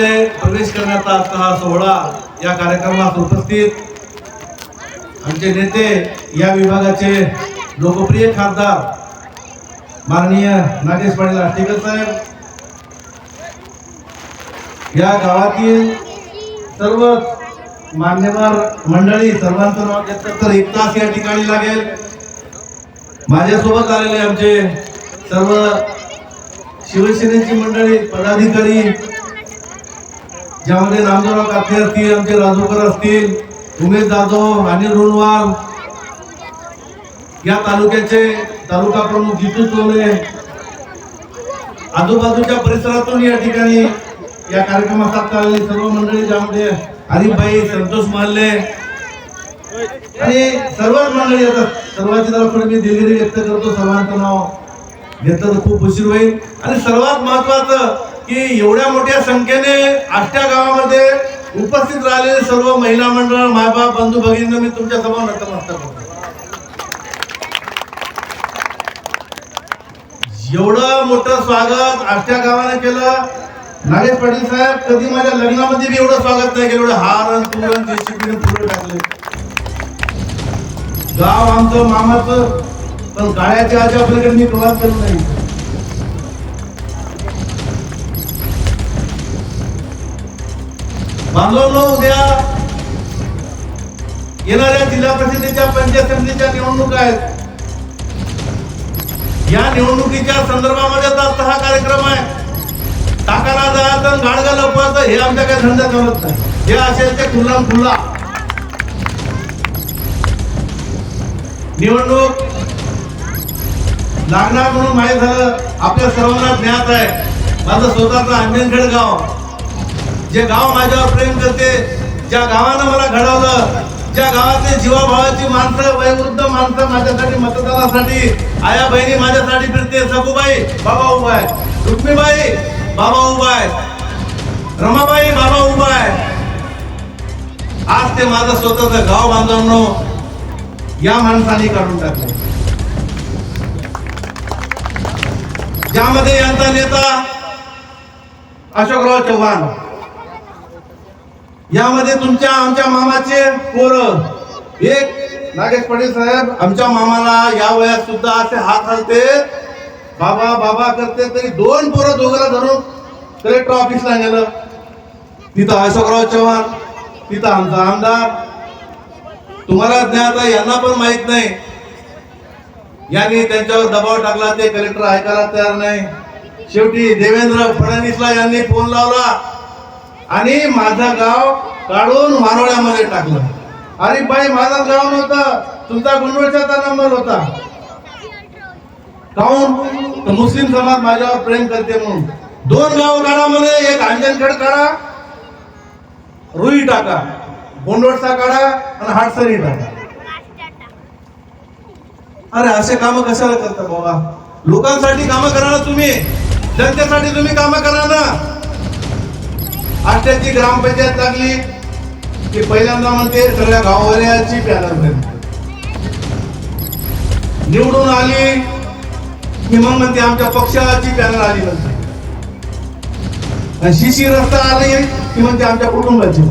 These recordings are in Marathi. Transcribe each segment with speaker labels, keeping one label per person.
Speaker 1: मध्ये प्रवेश करण्याचा आजचा हा सोहळा या कार्यक्रमात उपस्थित आमचे नेते या विभागाचे लोकप्रिय खासदार माननीय नागेश पाटील आष्टेकर साहेब. या गावातील सर्व मान्यवर मंडळी सर्वांचं नाव घेतलं तर एक तास या ठिकाणी लागेल. माझ्यासोबत आलेले आमचे सर्व शिवसेनेची मंडळी पदाधिकारी ज्यामध्ये नामदेवराव काथे असतील आमचे राजूकर असतील उमेश जाधव अनिल रुणवाल या तालुक्याचे तालुका प्रमुख जितू चोले आजूबाजूच्या परिसरातून या ठिकाणी या कार्यक्रमासाठी आलेली सर्व मंडळी ज्यामध्ये हरिभाई संतोष महल्ले आणि सर्वच मंडळी येतात. सर्वांची तरफ मी दिलगिरी व्यक्त करतो. सर्वांचं नाव घेतलं तर खूप उशीर होईल. आणि सर्वात महत्वाचं की एवढ्या मोठ्या संख्येने आष्ट्या गावामध्ये उपस्थित राहिलेले सर्व महिला मंडळ मायबाप बंधू भगिनी मी तुमच्यासमोर नतमस्तक करतो एवढं मोठं स्वागत आष्ट्या गावाने केलं. नागेश पाटील साहेब कधी माझ्या लग्नामध्ये बी एवढं स्वागत नाही केलं एवढं हार आणि तुरण पुढे टाकले गाव आमचं मामाचं पण काळ्याच्या आजच्या आपल्याकडे मी प्रवास केला नाही. बांधवलो उद्या. येणाऱ्या जिल्हा परिषदेच्या पंचायत समितीच्या निवडणुका आहेत. या निवडणुकीच्या संदर्भामध्ये आता हा कार्यक्रम आहे टाकाला जायचं गाडगा लपवायचं हे आमच्या काही धंदा जमत नाही. जे असेल ते खुल्ला खुल्ला. निवडणूक लागणार म्हणून माहीत झालं. आपल्या सर्वांना ज्ञात आहे. माझं स्वतःचं अंजनखेड गाव. जे गाव माझ्यावर प्रेम करते ज्या गावानं मला घडवलं ज्या गावातले जीवाभावाची माणसं वयवृद्ध माणसं माझ्यासाठी मतदानासाठी आया बहिणी माझ्यासाठी फिरते सगूबाई बाबा उभा आहे रुक्मीबाई बाबा उभा आहे रमाबाई बाबा उभा आहे आज ते माझं स्वतःचं गाव बांधवणं या माणसाने काढून टाकलं. ज्यामध्ये यांचा नेता अशोकराव चव्हाण यामध्ये तुमच्या आमच्या मामाचे पोर. एक नागेश पाटील साहेब आमच्या मामाला या वयात सुद्धा असे हात हलते. बाबा बाबा करते तरी दोन पोरं दोघाला धरून कलेक्टर ऑफिसला गेलं तिथं अशोकराव चव्हाण तिथं आमचा आमदार. तुम्हाला ज्ञात आहे यांना पण माहीत नाही. यांनी त्यांच्यावर दबाव टाकला ते कलेक्टर ऐकायला तयार नाही. शेवटी देवेंद्र फडणवीसला यांनी फोन लावला. आणि माझं गाव काढून मारोळ्यामध्ये टाकलं. अरे बाई माझं गाव नव्हतं. तुमचा गुंडवळच्याचा नंबर होता. काऊन? तर मुस्लिम समाज माझ्यावर प्रेम करते म्हणून. दोन गाव काढामध्ये एक अंजनखेड काढा रुई टाका. गोंडवडचा काढा आणि हाटसरी टाका. अरे असे काम कशाला करता बाबा? लोकांसाठी काम करा ना तुम्ही. जनतेसाठी तुम्ही काम करा ना. आष्ट्याची ग्रामपंचायत लागली की पहिल्यांदा म्हणते सगळ्या गाववाल्याची पॅनल निवडून आली की मग म्हणते आमच्या पक्षाची पॅनल आली म्हणते. शिशी रस्ता आली की म्हणते आमच्या कुटुंबाची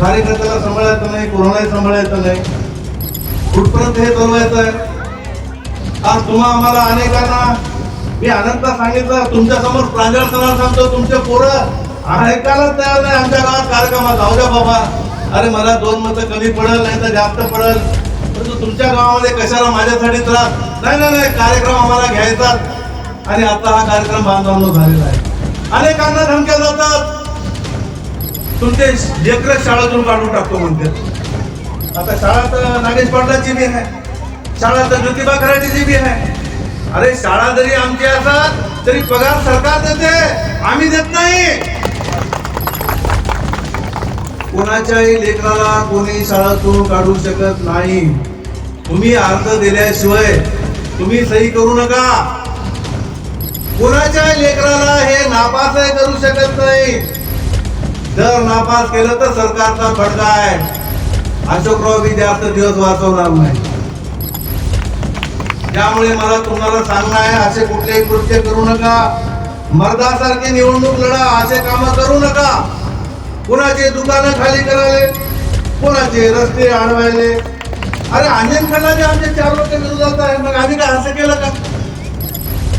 Speaker 1: कार्यकर्त्याला सांभाळायचं नाही कोरोना सांभाळायचं नाही. कुठपर्यंत हे चालवायचं आहे आज तुम्हा आम्हाला अनेकांना मी अनंतला सांगितलं तुमच्यासमोर प्रांजळपणा सांगतो तुमचे पोरं ऐकायला तयार नाही आमच्या गावात कार्यक्रमात. जाऊ द्या बाबा. अरे मला दोन मतं कमी पडल नाही तर जास्त पडल. परंतु तुमच्या गावामध्ये कशाला माझ्यासाठी त्रास? नाही नाही नाही. कार्यक्रम आम्हाला घ्यायचा. आणि आता हा कार्यक्रम बांधवांनो झालेला आहे. अनेकांना धमक्या जातात. तुमचे लेकर शाळेतून काढून टाकतो म्हणते. आता शाळा तर नागेश पाटलाची बी आहे शाळा तर ज्योतिबा खराटीची बी आहे अरे शाळा जरी आमची असतात तरी पगार सरकार देते. आम्ही देत नाही. कोणाच्याही लेकराला कोणी शाळेतून काढू शकत नाही. तुम्ही अर्ज दिल्याशिवाय तुम्ही सही करू नका. कोणाच्या लेकराला हे नापासही करू शकत नाही. जर नापास केलं तर सरकारचा फटका आहे. अशोकराव विद्यार्थी दिवस वाचवणार नाही. त्यामुळे मला तुम्हाला सांगणं आहे असे कुठलेही कृत्य करू नका. मर्दासारखी निवडणूक लढा असे काम करू नका. कुणाचे दुकानं खाली करायले कोणाचे रस्ते अडवायले अरे अंजन खंडाचे आमचे चार लोक विरोधात आहे मग आम्ही काय असं केलं का?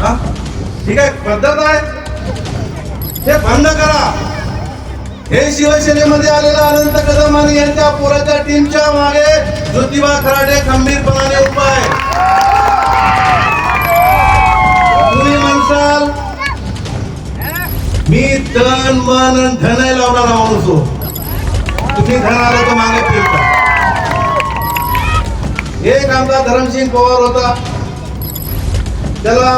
Speaker 1: हा? ठीक आहे पद्धत आहे. हे बंद करा. हे शिवसेनेमध्ये आलेला अनंत कदम आणि यांच्या पोराच्या टीमच्या मागे ज्योतिबा खराडे खंबीरपणाने उभा आहे. तुम्ही म्हणसाल मी तन मन आणि धन लावणारा माणूस हो तुम्ही धन आलं तर मागे फिरता. एक आमचा धरमसिंग पवार होता. त्याला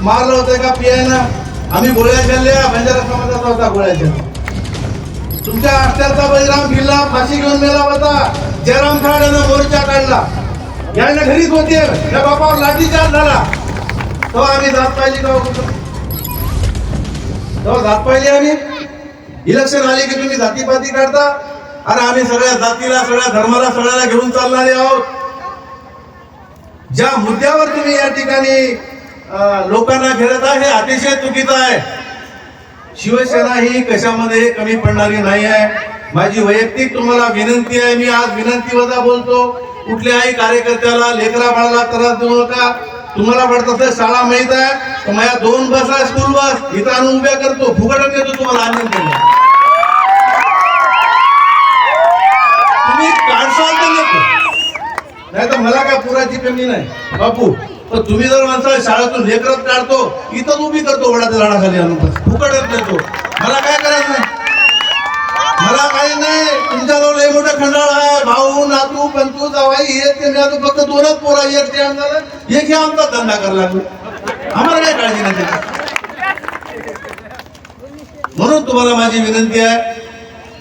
Speaker 1: मारलं होतं का पियानं. आम्ही गोळ्या खेळल्या बंजारा समाजाचा होता गोळ्या खाल्ल्या तुमच्या आष्ट्याचा बळीराम भिल्ला फाशी घेऊन मेला होता. जयराम खराड्यानं मोर्चा काढला. यायला घरीच होते. या बापावर लाठीचार्ज झाला. तेव्हा आम्ही जात पाहिली का तेव्हा जात पाहिली आम्ही. इलेक्शन आले की तुम्ही जातीपाती काढता. अरे आम्ही सगळ्या जातीला सगळ्या धर्माला सगळ्याला घेऊन चालणारे आहोत. ज्या मुद्द्यावर तुम्ही या ठिकाणी लोकांना घेरत आहे हे अतिशय चुकीचं आहे. शिवसेना ही कशामध्ये कमी पडणारी नाही आहे. माझी वैयक्तिक तुम्हाला विनंती आहे. मी आज विनंती वजा बोलतो. कुठल्याही कार्यकर्त्याला लेकरा बाळाला त्रास देऊ नका. तुम्हाला वाटत असेल शाळा माहीत आहे तर माझ्या दोन बस आहे स्कूल बस इथं आणून उभ्या करतो फुकट देतो तुम्हाला आणून तुम्ही काढसाल तर नको नाही तर मला काय पुराची कमी नाही. बापू तर तुम्ही जर माणसाला शाळेतून लेकरत काढतो इथं उभी करतो वडाच्या झाडाखाली आणून बस. फुकट देतो मला काय करायचं नाही? मला काही नाही. तुमच्याजवळ लय मोठं खंडाळ आहे. भाऊ नातू पंतू जावाई हे ते मी फक्त दोनच पोरा एक ते आमदार एक हे आमचा धंदा करायला लागलो. आम्हाला काय काळजी नाही म्हणून तुम्हाला माझी विनंती आहे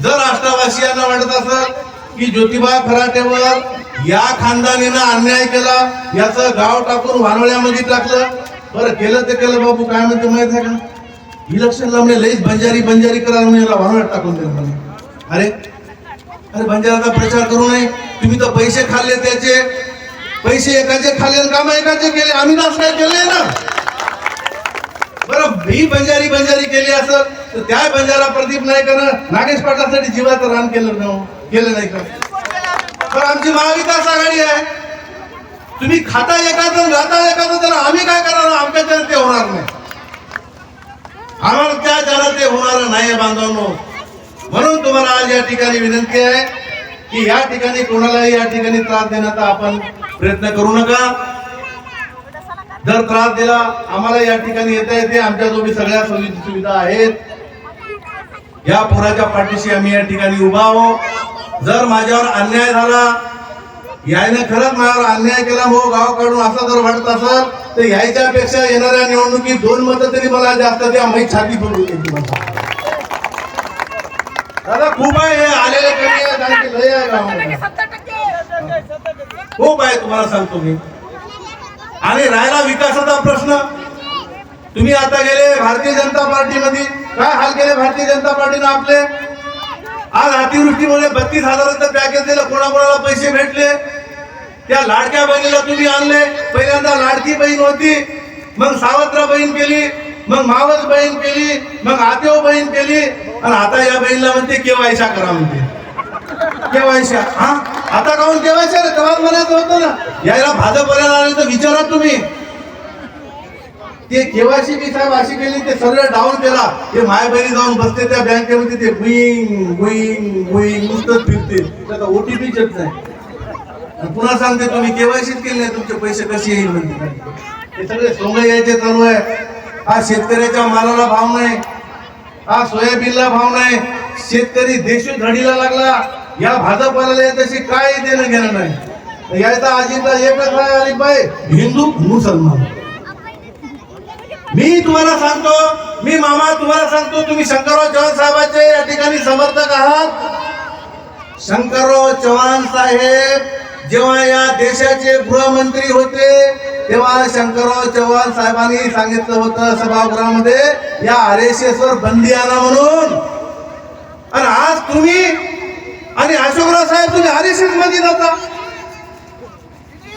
Speaker 1: जर राष्ट्रवासियांना वाटत असेल की ज्योतिबा खराटेवर या खानदानीनं अन्याय केला याचं गाव टाकून वानवळ्यामध्ये टाकलं बरं केलं ते केलं बाबू काय म्हणते माहीत आहे का? इलेक्शनला म्हणजे लईच बंजारी बंजारी करा म्हणजे याला वानवळ्यात टाकून दिलं म्हणे. अरे अरे बंजाराचा प्रचार करू नये? तुम्ही तर पैसे खाल्ले त्याचे. पैसे एकाचे खाल्ले काम एकाचे केले. आम्ही तर काय केले ना. बरं मी बंजारी बंजारी केली असं तर त्या बंजारा प्रदीप नाईकानं नागेश पाटलासाठी जीवाचं रान केलं ना हो. केलं नाही का? तर आमची महाविकास आघाडी आहे. तुम्ही खाता एखादं राहता एखादं तर आम्ही काय करणार? आमच्या ते होणार नाही. आम्हाला त्या जरा ते होणार नाही बांधवांनो. म्हणून तुम्हाला आज या ठिकाणी विनंती आहे की या ठिकाणी कोणालाही या ठिकाणी त्रास देण्याचा आपण प्रयत्न करू नका. जर त्रास दिला आम्हाला या ठिकाणी येता येते. आमच्या जोबी सगळ्या सोयी सुविधा आहेत. या पोराच्या पाठीशी आम्ही या ठिकाणी उभा आहो जर माझ्यावर अन्याय झाला यायनं खरंच माझ्यावर अन्याय केला हो गाव काढून असं जर वाटत असेल तर यायच्यापेक्षा येणाऱ्या निवडणुकीत दोन मतं तरी मला जास्त द्या माहीत छाती पडू दादा खूप आहे हे आलेले कमी आहे कारण की लय आहे गावामध्ये. खूप आहे तुम्हाला सांगतो मी. आणि राहिला विकासाचा प्रश्न. तुम्ही आता गेले भारतीय जनता पार्टीमध्ये. काय हाल केले भारतीय जनता पार्टीनं आपले? आज अतिवृष्टीमुळे बत्तीस हजाराचं पॅकेज दिलं कोणाकोणाला पैसे भेटले? त्या लाडक्या बहिणीला तुम्ही आणले. पहिल्यांदा लाडकी बहीण होती. मग सावत्र बहीण केली. मग मावस बहीण केली. मग आतेव बहीण केली. आणि आता या बहिणीला म्हणते केवायशा करा म्हणते. केवायशा हा? आता काहून केवायशा रे? तेव्हाच म्हणायचं होतं ना यायला भाजपला आले तर विचारा तुम्ही. ते केवायसी बी साहेब अशी केली ते सगळं डाऊन केला. ते माय बहिणी जाऊन बसते त्या बँकेमध्ये ते बुईंग बुईंग बुईंग नुसतंच फिरते त्याचा ओटीपी येत नाही. पुन्हा सांगते तुम्ही केवायसीच केले नाही तुमचे पैसे कसे येईल म्हणते. हे सगळे सोंग यायचे चालू आहे. हा शेतकऱ्याच्या मालाला भाव नाही. हा सोयाबीनला भाव नाही. शेतकरी देशू धडीला लागला. या भाजपाला तशी काय देणं घेणं नाही. याचा अजिंठा एकच आहे बाय हिंदू मुसलमान. मी तुम्हाला सांगतो मी मामा तुम्हाला सांगतो तुम्ही शंकरराव चव्हाण साहेबांचे या ठिकाणी समर्थक आहात. शंकरराव चव्हाण साहेब जेव्हा या देशाचे गृहमंत्री होते तेव्हा शंकरराव चव्हाण साहेबांनी सांगितलं होतं सभागृहामध्ये या आर बंदी आणा म्हणून. आणि आज तुम्ही आणि अशोकराव साहेब तुम्ही आरेशेस मध्ये जाता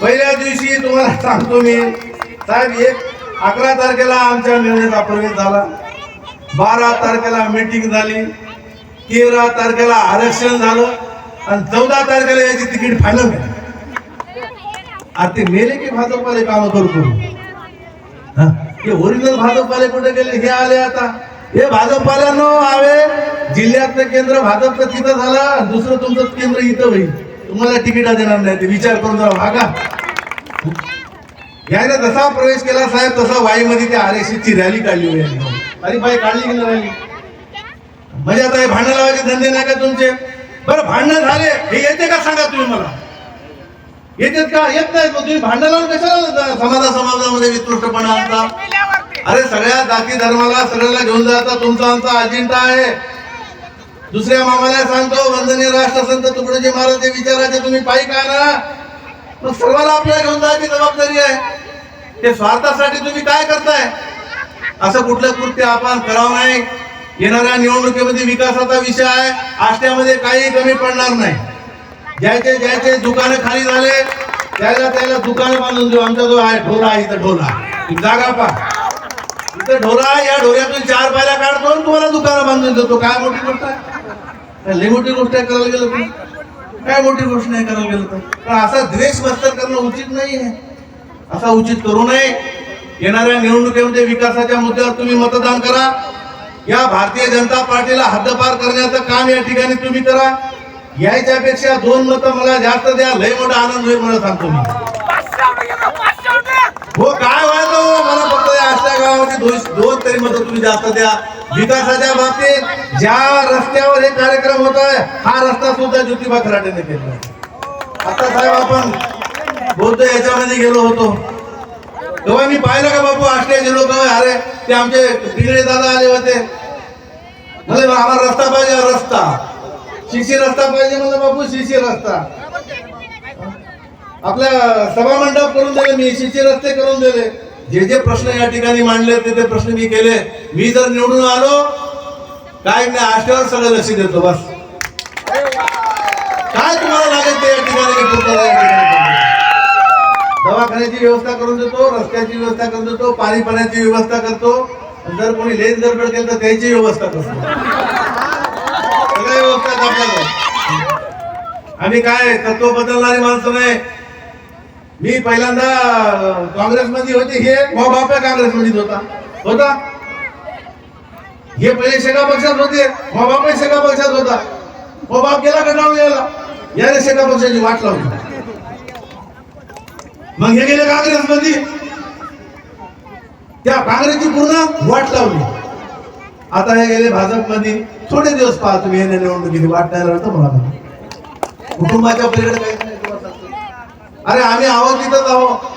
Speaker 1: पहिल्या दिवशी तुम्हाला सांगतो मी साहेब एक अकरा तारखेला आमच्या निर्णयाचा प्रवेश झाला. बारा तारखेला मीटिंग झाली. तेरा तारखेला आरक्षण झालं. आणि चौदा तारखेला याची तिकीट फायनल झाली आता ते मेले की भाजपवाले काम करतो हा? हे ओरिजिनल भाजपवाले कुठे गेले हे आले आता हे भाजपवाल्यांनो आवे जिल्ह्यातलं केंद्र भाजपचं तिथं झालं दुसरं तुमचं केंद्र इथं होईल तुम्हाला तिकिटा देणार नाही ते विचार करून जरा भागा याने जसा प्रवेश केला साहेब तसा वाईमध्ये त्या आर ची रॅली काढली होती अरे बाई काढली की रॅली म्हणजे आता हे भांडण लावायचे धंदे नाही का तुमचे बरं भांडणं झाले हे येते का सांगा तुम्ही मला येतात का? येत नाही मग तुम्ही भांडण लावून कशाला समाजा समाजामध्ये वित्कृष्टपणा आणता? अरे सगळ्या जाती धर्माला सगळ्याला घेऊन जाता तुमचा आमचा अजेंडा आहे. दुसऱ्या मामाला सांगतो वंदनीय राष्ट्रसंत तुकडोजी महाराज विचाराचे तुम्ही पायी का ना? मग सर्वांना आपल्याला घेऊन जायची जबाबदारी आहे. ते स्वार्थासाठी तुम्ही काय करताय? असं कुठलं कृत्य आपण करावं नाही. येणाऱ्या निवडणुकीमध्ये विकासाचा विषय आहे. आष्ट्यामध्ये काही कमी पडणार नाही. ज्याचे ज्याचे दुकानं खाली झाले. त्याला त्याला दुकानं बांधून देऊ. आमचा जो आहे ढोला आहे इथं ढोला. जागा पा इथं ढोला या ढोऱ्यातून चार पायला काढतो आणि तुम्हाला दुकानं बांधून देतो. काय मोठी गोष्ट आहे? लई मोठी गोष्ट आहे करायला गेलं तुम्ही काय मोठी गोष्ट नाही करायला गेलं तर? पण असा द्वेष बस्तर करणं उचित नाही आहे. असा उचित करू नये. येणाऱ्या निवडणुकीमध्ये विकासाच्या मुद्द्यावर तुम्ही मतदान करा. या भारतीय जनता पार्टीला हद्दपार करण्याचं काम या ठिकाणी तुम्ही करा. यायच्यापेक्षा दोन मत मला जास्त द्या लय मोठा आनंद होईल मला सांगतो मी. हो काय व्हायचं हो? मला फक्त या गावामध्ये दोन दोन तरी मत तुम्ही जास्त द्या. विकासाच्या बाबतीत ज्या रस्त्यावर हे कार्यक्रम होत आहे हा रस्ता सुद्धा ज्योतिबा खराटेने केला आता साहेब आपण बौद्ध याच्यामध्ये गेलो होतो. तेव्हा मी पाहिलं का बापू आष्ट्याचे लोक अरे ते आमचे बिगडे दादा आले होते. म्हणजे आम्हाला रस्ता पाहिजे रस्ता. सीसी रस्ता पाहिजे म्हणलं बापू सीसी रस्ता. आपल्या सभा मंडप करून दिले मी सीसी रस्ते करून दिले. जे जे प्रश्न या ठिकाणी मांडले ते ते प्रश्न मी केले. मी जर निवडून आलो काय नाही आष्ट्यावर सगळं लक्ष देतो बस. काय तुम्हाला लागेल ते या ठिकाणी दवाखान्याची व्यवस्था करून देतो रस्त्याची व्यवस्था करून देतो पाणी पाण्याची व्यवस्था करतो. जर कोणी लेन जर केलं तर त्याची व्यवस्था करतो. आपल्याला आम्ही काय तत्व बदलणारी माणसं नाही. मी पहिल्यांदा काँग्रेस काँग्रेसमध्ये होते हे मग बापा काँग्रेसमध्ये होता. होता? हे पहिले शेका पक्षात होते मो बाप शेका पक्षात होता. मग बाप गेला कंटाळून गेला याने शेका पक्षाची वाट लावली मग हे गेले काँग्रेसमध्ये. त्या काँग्रेसची पूर्ण वाट लावली. आता हे गेले भाजपमध्ये. थोडे दिवस पाहा तुम्ही हे निवडणुकीची वाट नाही मला. कुटुंबाच्या पलीकडे काहीच नाही अरे आम्ही आहोत तिथंच आहोत.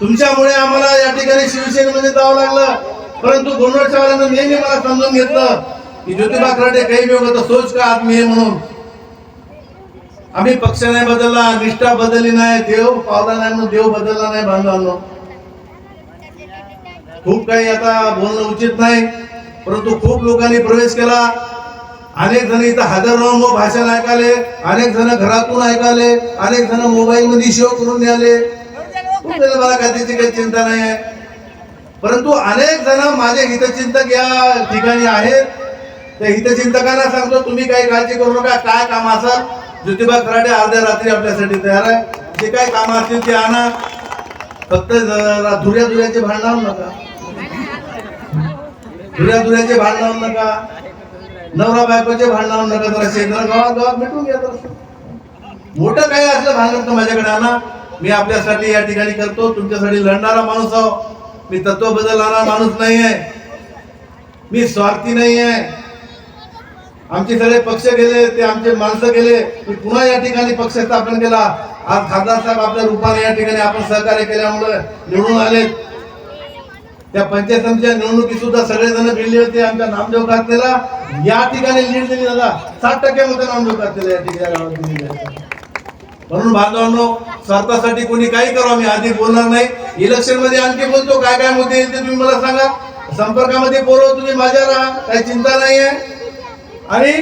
Speaker 1: तुमच्यामुळे आम्हाला या ठिकाणी शिवसेनेमध्ये जावं लागलं. परंतु गोंडवाडच्यावाल्यांना नेहमी मला समजून घेतलं की ज्योतिबा खराटे काही मी होतं सोच का आदमी आहे म्हणून. आम्ही पक्ष नाही बदलला निष्ठा बदलली नाही देव पावला नाही म्हणून देव बदलला नाही बांधवांनो खूप काही आता बोलणं उचित नाही. परंतु खूप लोकांनी प्रवेश केला. अनेक जण इथं हजर राहून व भाषण ऐकाले. अनेक जण घरातून ऐकाले. अनेक जण मोबाईल मध्ये शो करून आले मला काय त्याची काही चिंता नाही आहे परंतु अनेक जण माझे हितचिंतक या ठिकाणी आहेत. त्या हितचिंतकांना सांगतो तुम्ही काही काळजी करू नका. काय काम असाल? ज्योतिबा खराडे अर्ध्या रात्री आपल्यासाठी तयार आहे. जे काही काम असतील ते आणा. फक्त जरा धुऱ्या धुऱ्याचे भांडण नका. धुऱ्या धुऱ्याचे भांडण आणू नका. नवरा बायकोचे भांडण लावून नका. जरा शेंद्र गावात गावात भेटून घ्या तर मोठं काय असलं भांडण तर माझ्याकडे आणा. मी आपल्यासाठी या ठिकाणी करतो. तुमच्यासाठी लढणारा माणूस आहो. मी तत्व बदलणारा माणूस नाही आहे मी स्वार्थी नाही आहे आमचे सगळे पक्ष गेले ते आमचे माणसं गेले. मी पुन्हा या ठिकाणी पक्ष स्थापन केला. आज खासदार साहेब आपल्या रूपाने या ठिकाणी आपण सहकार्य केल्यामुळे निवडून आले त्या पंचायत समितीच्या निवडणुकीत सुद्धा सगळेजण भिडले होते आमच्या नामदेव कातलेला या ठिकाणी लीड दिली दादा. साठ टक्के मत नामदेव कातलेला या ठिकाणी म्हणून बांधवांनो स्वार्थासाठी कोणी काही करू आम्ही आधी बोलणार नाही. इलेक्शनमध्ये आणखी बोलतो काय काय मुद्दे येईल ते तुम्ही मला सांगा. संपर्कामध्ये बोलव तुम्ही माझ्या राहा काही चिंता नाही आहे. आणि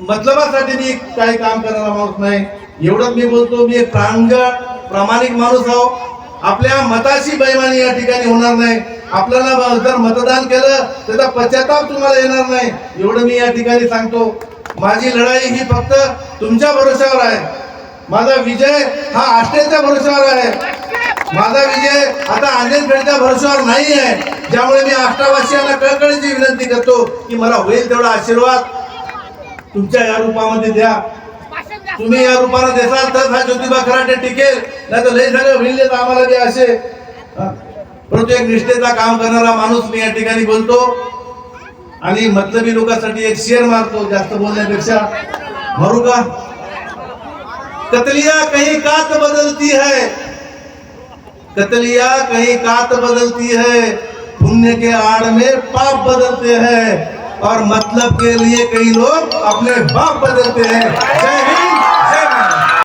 Speaker 1: मतलबासाठी मी काही काम करायला माणूस नाही. एवढंच मी बोलतो मी एक प्रांगण प्रामाणिक माणूस आहो. आपल्या मताची बैमानी या ठिकाणी होणार नाही. आपल्याला जर मतदान केलं त्याचा पश्चाताप तुम्हाला येणार नाही. एवढं मी या ठिकाणी सांगतो. माझी लढाई ही फक्त तुमच्या भरोश्यावर आहे. माझा विजय हा आष्टेच्या भरोश्यावर आहे. माझा विजय आता आंजणखेडच्या भरोश्यावर नाही आहे. ज्यामुळे मी आष्टावासियांना कळकळीची विनंती करतो की मला होईल तेवढा आशीर्वाद. तुमच्या या रूपामध्ये द्या. तुम्ही या रूपाने देसाल तर हा ज्योतिबा खराटे टिकेल नाही तर लय झाले होईल आम्हाला बी असे. परंतु एक निष्ठेचा काम करणारा माणूस मी या ठिकाणी बोलतो आणि मतलबी लोकांसाठी एक शेअर मारतो जास्त बोलण्यापेक्षा मारू का कतलिया कहीं कात बदलती है। कतलिया कहीं कात बदलती है। पुण्य के आड़ में पाप बदलते हैं। और मतलब के लिए कई लोग अपने बाप बदलते हैं। जय हिंद